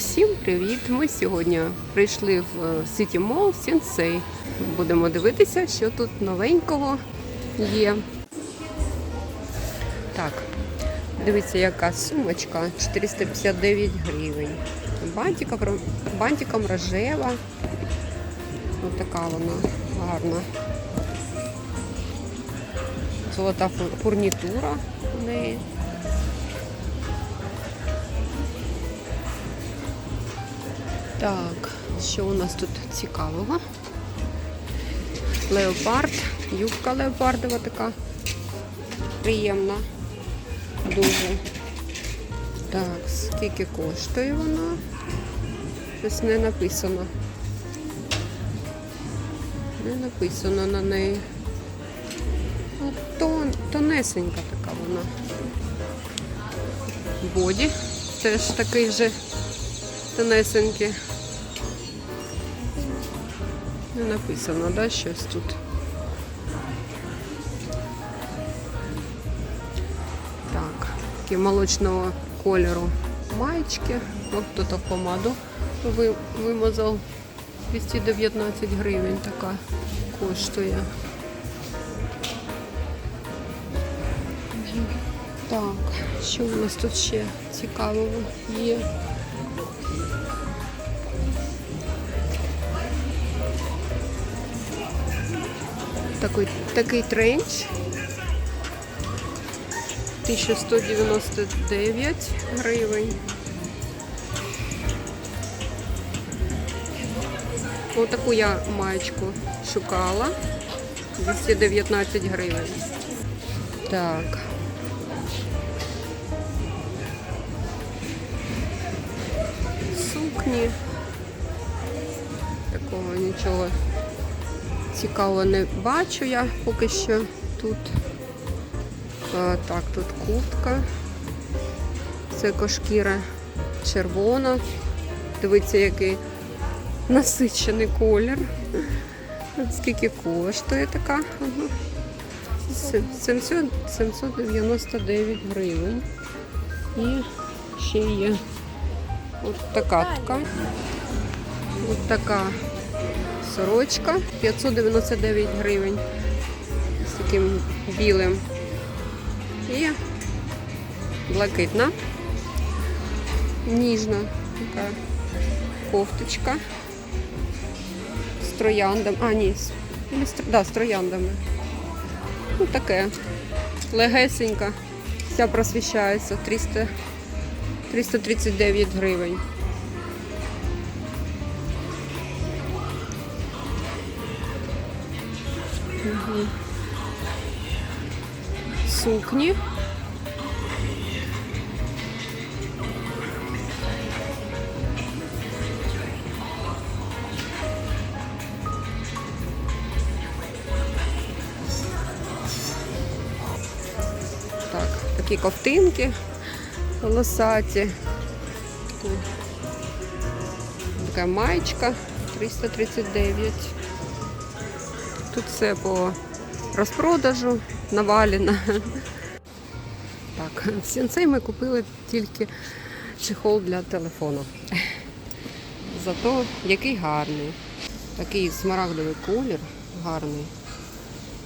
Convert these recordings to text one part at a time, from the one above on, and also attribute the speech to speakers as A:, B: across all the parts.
A: Всім привіт! Ми сьогодні прийшли в е, City Mall Sensei. Будемо дивитися, що тут новенького є. Так, дивіться, яка сумочка 459 гривень. Бантиком, бантиком рожева. Ось така вона гарна. Золота фу- фурнітура в неї. Так, що у нас тут цікавого? Леопард, юбка леопардова така приємна. Дуже. Так, скільки коштує вона? Щось не написано. Не написано на неї. Ну, тон, тонесенька така вона. Боді теж такий же тонесенький. Не написано, да, щось тут. Так, такі молочного кольору маєчки. Ось тут в помаду вимазав 219 гривень така коштує. Так, що у нас тут ще цікавого є? Такий, такий тренч. 1199 гривень. Отаку я маєчку шукала. 219 гривень. Так. Сукні. Такого нічого цікавого не бачу я поки що тут. А, так, тут куртка. Це кошкіра червона. Дивіться, який насичений колір. Скільки коштує така? Ага. 700 799 гривень. І ще є от така така. От така сорочка 599 гривень з таким білим. І блакитна, ніжна така кофточка з трояндами. А, ні, з, да, з трояндами. Ну, таке. Легесенька. Вся просвіщається. 300, 339 гривень. Сукні. Так, такі ковтинки волосаті. Така маєчка 339. Тут все по розпродажу навалено. Так, в сенсей ми купили тільки чехол для телефону. Зато який гарний. Такий смарагдовий колір гарний.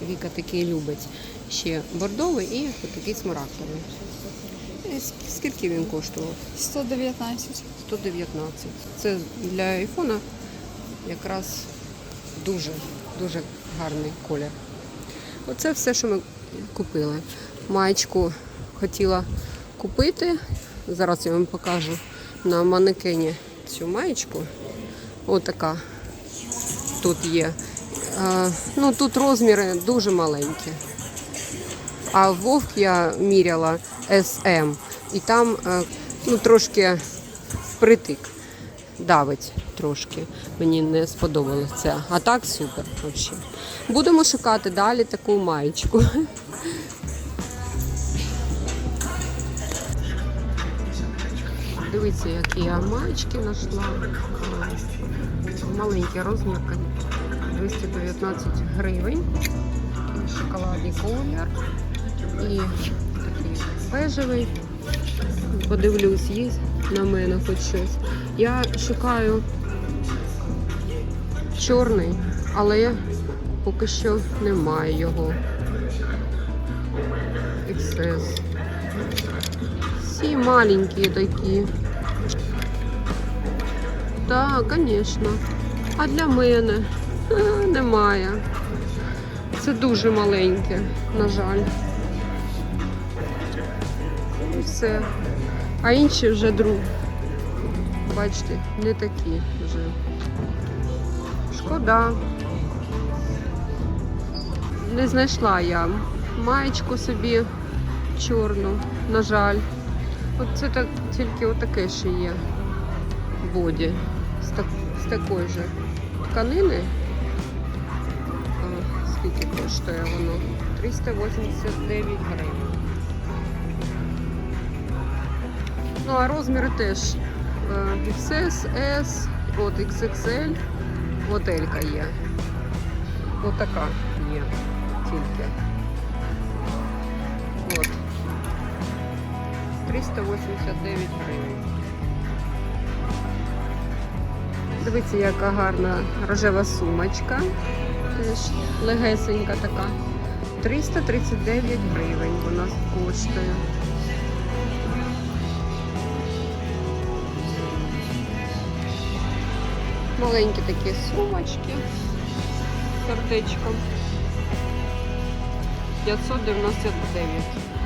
A: Віка такий любить. Ще бордовий і такий смарагдовий. І Скільки він коштував?
B: 119.
A: 119. Це для айфона якраз дуже, дуже гарний колір. Оце все, що ми купили. Маєчку хотіла купити. Зараз я вам покажу на манекені цю маєчку. Отака тут є. Е, Ну, тут розміри дуже маленькі. А вовк я міряла SM, і там е, ну, трошки впритик давить трошки. Мені не сподобалося. А так супер взагалі. Будемо шукати далі таку маєчку. Дивіться, які я маєчки знайшла. А, Маленький розмір 219 гривень. Шоколадний колір. І такий бежевий. Подивлюсь, є, на мене хоч щось. Я шукаю чорний, але поки що немає його. XS. Всі маленькі такі. Так, звісно. А для мене Е, немає. Це дуже маленьке, на жаль. І все. А інші вже друг. Бачите, не такі вже. Шкода. Не знайшла я маєчку собі чорну, на жаль. От це так, тільки отаке ще є боді. З, так, з такої же тканини. А, скільки коштує воно? 389 гривень. Ну, а розміри теж е, XS, S, от XXL, от є. От така є тільки. От. 389 гривень. Дивіться, яка гарна рожева сумочка. Теж легесенька така. 339 гривень вона коштує. Маленькі такі сумочки з сердечком. 599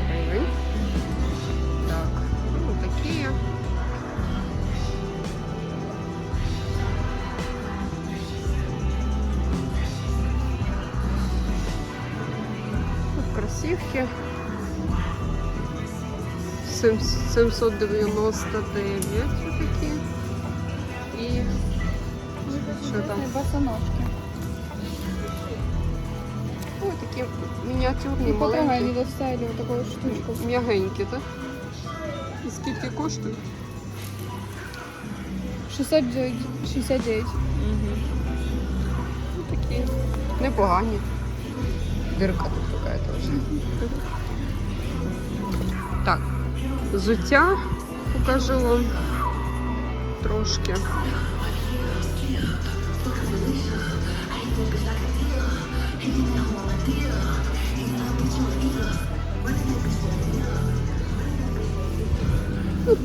A: гривень. Так, ну такі. Сем- 799 такі. Що там?
B: Босоножки.
A: Ой, такі мініатюрні,
B: И потрогай,
A: маленькі.
B: они доставили вот такую штучку.
A: М'ягенькі, так? І скільки коштують?
B: 609. 69.
A: Ну, такі непогані. Дирка тут така теж. Так, взуття покажу вам трошки.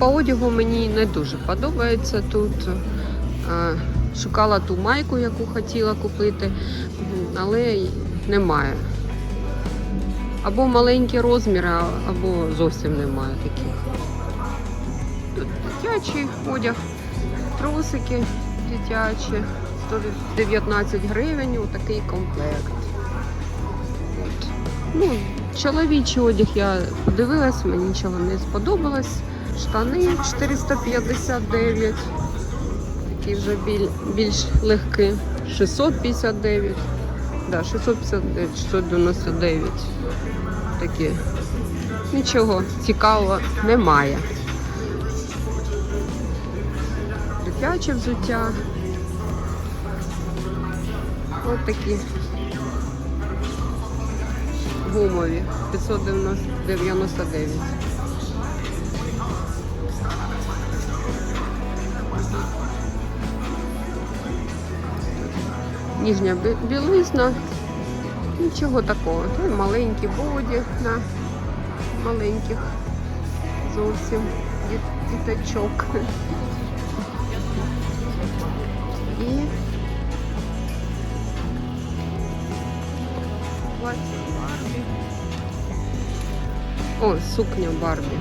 A: По одягу мені не дуже подобається тут. Е, Шукала ту майку, яку хотіла купити, але немає. Або маленькі розміри, або зовсім немає таких. Тут дитячий одяг, трусики дитячі, 119 гривень, отакий комплект. От. Ну, чоловічий одяг я подивилась, мені нічого не сподобалось. Штани 459 такі вже біль, більш легкі. 659. Да, 659, 699. Такі. Нічого цікавого немає. Дитяче взуття. Ось такі гумові 599. Ніжня білизна. Нічого такого. Це маленький боді на маленьких зовсім діт- діточок. І плаття Барбі. О, сукня Барбі.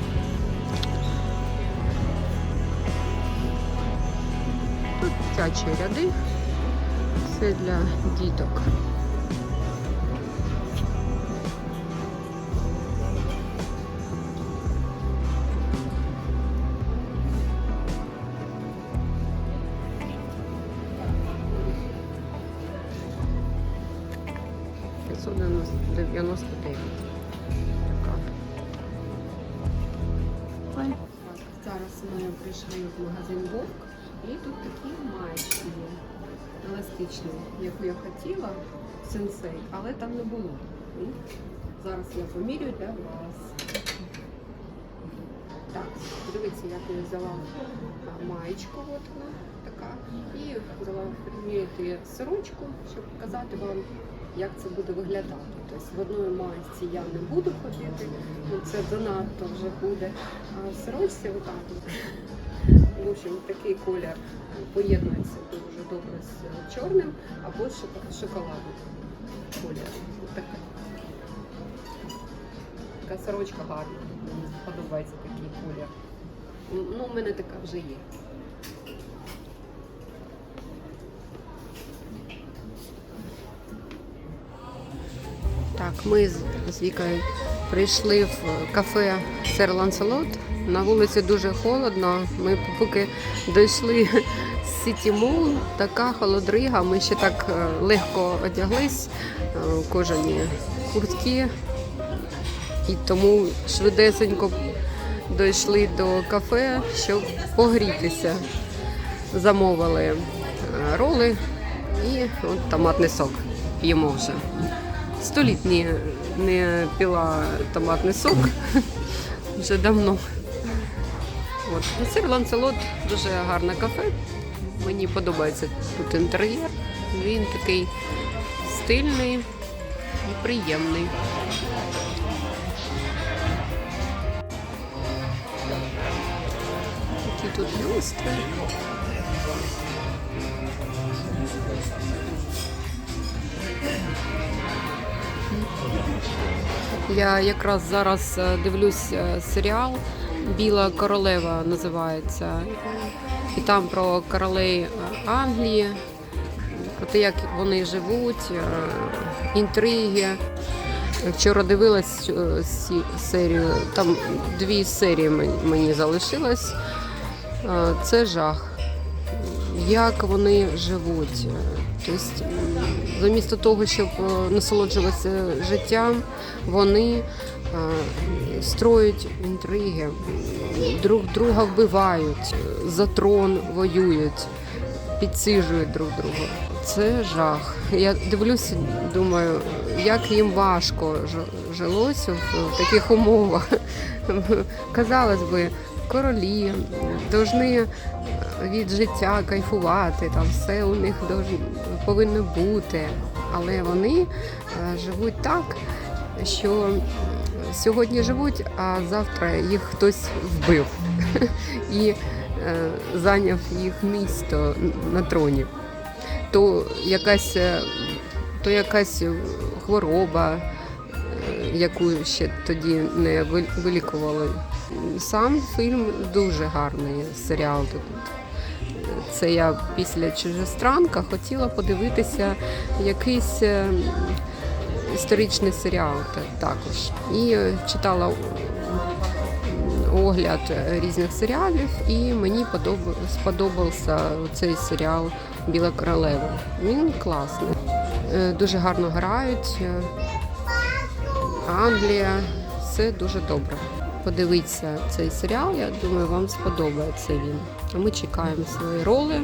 A: Тут дитячі ряди. Це для діток. Еластичні, яку я хотіла сенсей, але там не було. Зараз я помірю для вас. Так, дивіться, я взяла маєчку, от вона така, і взяла приміряти сорочку, щоб показати вам, як це буде виглядати. Тобто в одної маєчці я не буду ходити, ну це занадто вже буде. А в сорочці отак. В общем, такий колір поєднується дуже добре з чорним або з шоко- шоколадним колір. Така. Така сорочка гарна. Мені подобається такий колір. Ну, у мене така вже є. Так, ми з Вікою прийшли в кафе Сер Ланселот. На вулиці дуже холодно. Ми поки дійшли з Сіті Мол, така холодрига. Ми ще так е, легко одяглись, е, кожані куртки. І тому швидесенько дійшли до кафе, щоб погрітися. Замовили е, роли і от томатний сок п'ємо вже. Столітні не пила томатний сок вже давно. От. Сир Ланцелот дуже гарне кафе. Мені подобається тут інтер'єр. Він такий стильний і приємний. Такі тут люстри. Я якраз зараз е, дивлюсь е, серіал Біла королева називається. І там про королей Англії, про те, як вони живуть, е, інтриги. Вчора дивилась е, серію, там дві серії мені- мені залишилось. Е, Це жах. Як вони живуть. Тобто, м, замісто того, щоб е, насолоджуватися життям, вони е, строять інтриги, друг друга вбивають, за трон воюють, підсижують друг друга. Це жах. Я дивлюся, думаю, як їм важко жилося в таких умовах. Казалось би, королі повинні від життя кайфувати, там все у них повинно бути. Але вони е, живуть так, що сьогодні живуть, а завтра їх хтось вбив і е, зайняв їх місто на троні. То якась, е, то якась хвороба, е, яку ще тоді не ви- вилікували. Сам фільм дуже гарний серіал. Тут це я після чужестранка хотіла подивитися якийсь е, історичний серіал та- також. І е, читала огляд різних серіалів, і мені подоб- сподобався цей серіал Біла королева. Він класний. Е, Дуже гарно грають. Англія, все дуже добре. Подивіться цей серіал, я думаю, вам сподобається він. А ми чекаємо свої роли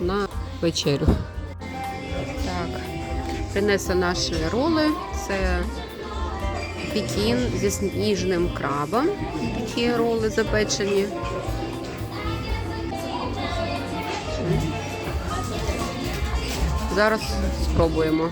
A: на вечерю. Так, принесли наші роли. Це пекін зі сніжним крабом. Такі роли запечені. Зараз спробуємо.